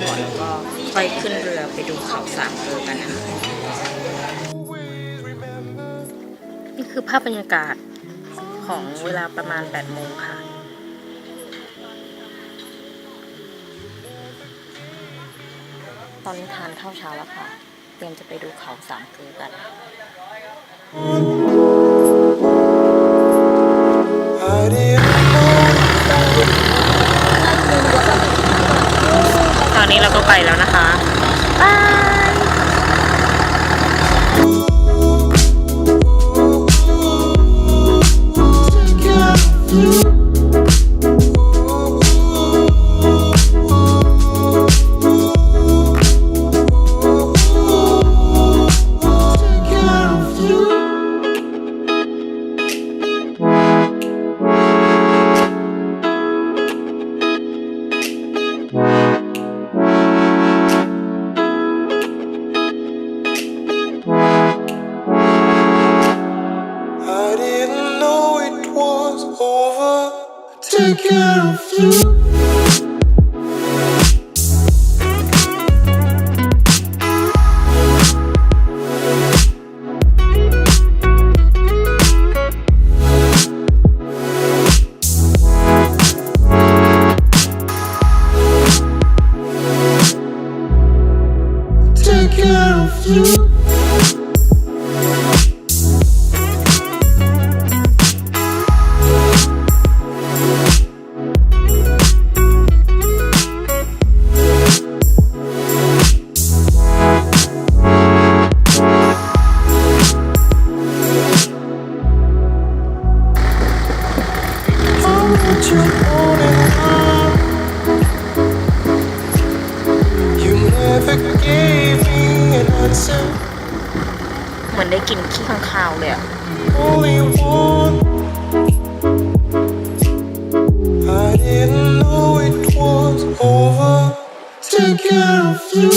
หมดแล้วก็ค่อยขึ้นเรือไปดูเขาสามเกลอกันนะนี่คือภาพบรรยากาศของเวลาประมาณ8โมงค่ะตอนนี้ทานข้าวเช้าแล้วค่ะ เตรียมจะไปดูเขาสามเกลือกัน แล้วนะคะ Take care of you. An answer. เหมือนได้กินขี้ข้างคาวเลยอะ Only one. I didn't know it was over. Take care of you.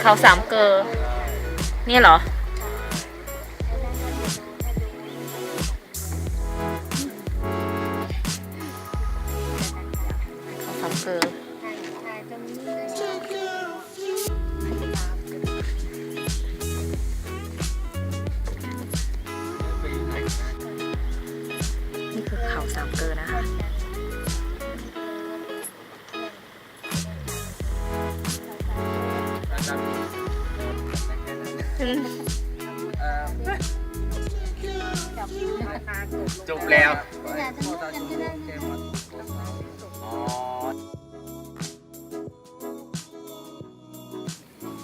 เขาสามเกลอเนี่ยเหรอ จบแล้ว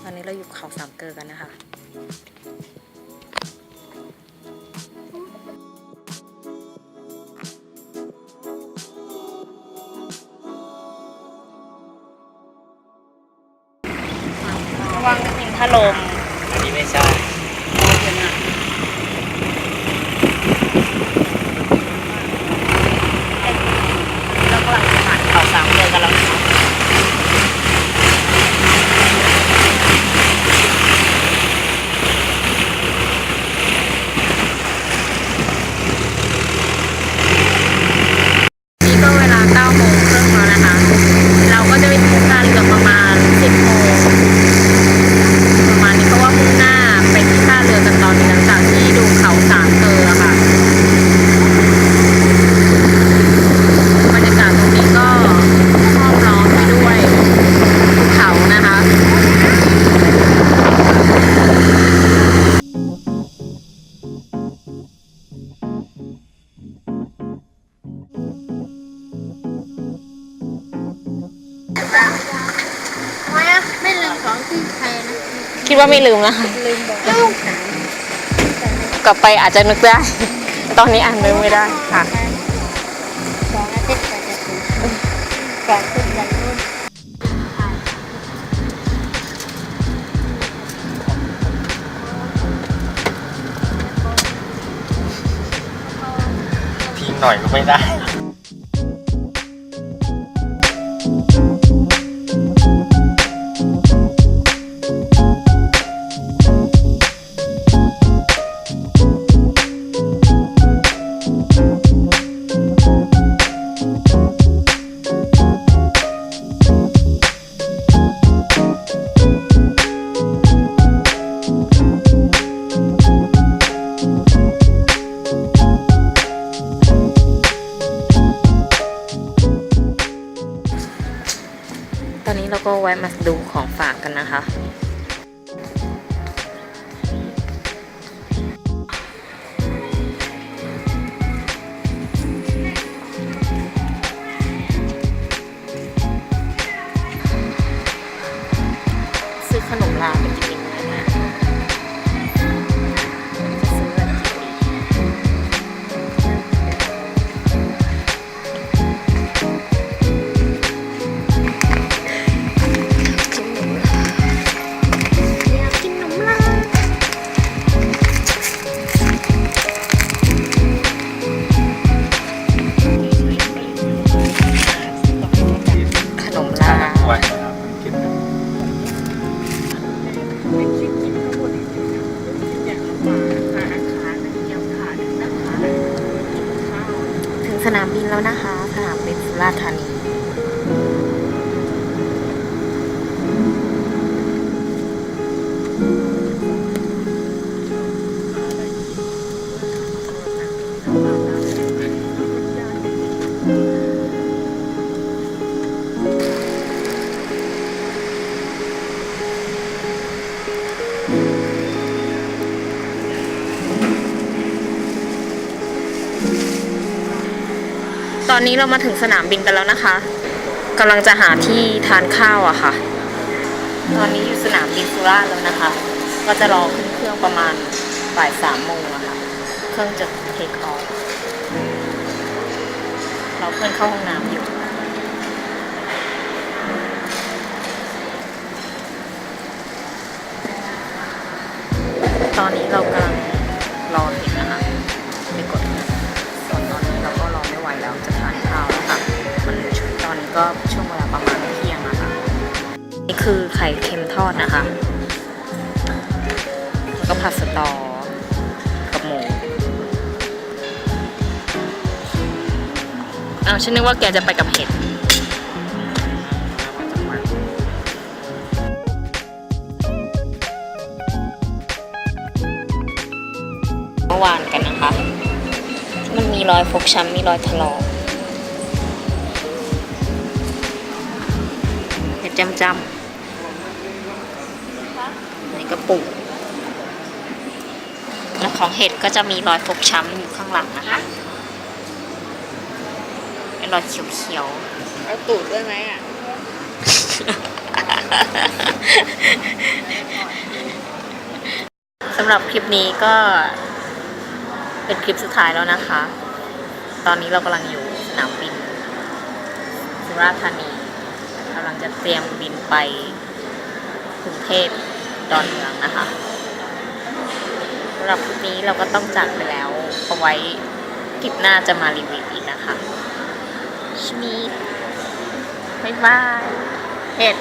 ตอนนี้เราอยู่เขาสามเกลือกันนะคะระวังหินถล่ม อั คิดว่าไม่ลืมนะคะลืมบอกลูกหางกลับไปอาจจะนึกได้ ตอนนี้อ่านนึกไม่ได้ค่ะสองอาทิตย์ก็จะถึงสองขึ้นยันนู่นทิ้งหน่อยก็ไม่ได้ ก็แวะมาดูของฝากกันนะคะ นามบินแล้วนะคะ สนามบินสุราษฎร์ธานี ตอนนี้เรามาถึงสนามบินกันแล้วนะคะกำลังจะหาที่ทานข้าวอะค่ะ ตอนนี้อยู่สนามบินสุราษฎร์แล้วนะคะ ก็จะรอขึ้นเครื่องประมาณบ่ายสามโมงอะค่ะ เครื่องจะเทคออฟเราเพื่อนเข้าห้องน้ำอยู่ตอนนี้เรากำลัง ก็ช่วงเวลาประมาณเที่ยงอะค่ะนี่คือไข่เค็มทอดนะคะ แล้วก็ผัดสตอกับหมูอ้าวฉันนึกว่าแกจะไปกับเห็ดเมื่อวานกันนะคะ มันมีรอยฟกช้ำมีรอยถลอก จำจำในกระปุกแล้วของเห็ดก็จะมีรอยฟกช้ำอยู่ข้างหลังนะคะเป็นรอยเขียวเอาตูดด้วยไหมอะๆสำหรับคลิปนี้ก็เป็นคลิปสุดท้ายแล้วนะคะ ตอนนี้เรากำลังอยู่สนามบินสุราษฎร์ธานีกำลัง จะเตรียมบินไปกรุงเทพดอนเมืองนะคะสำหรับคลิปนี้เราก็ต้องจากไปแล้วเอาไว้คลิปหน้าจะมารีวิวอีกนะคะชมีบ๊ายบายเห็ด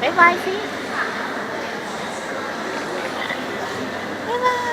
บ๊ายบายสิบ๊ายบาย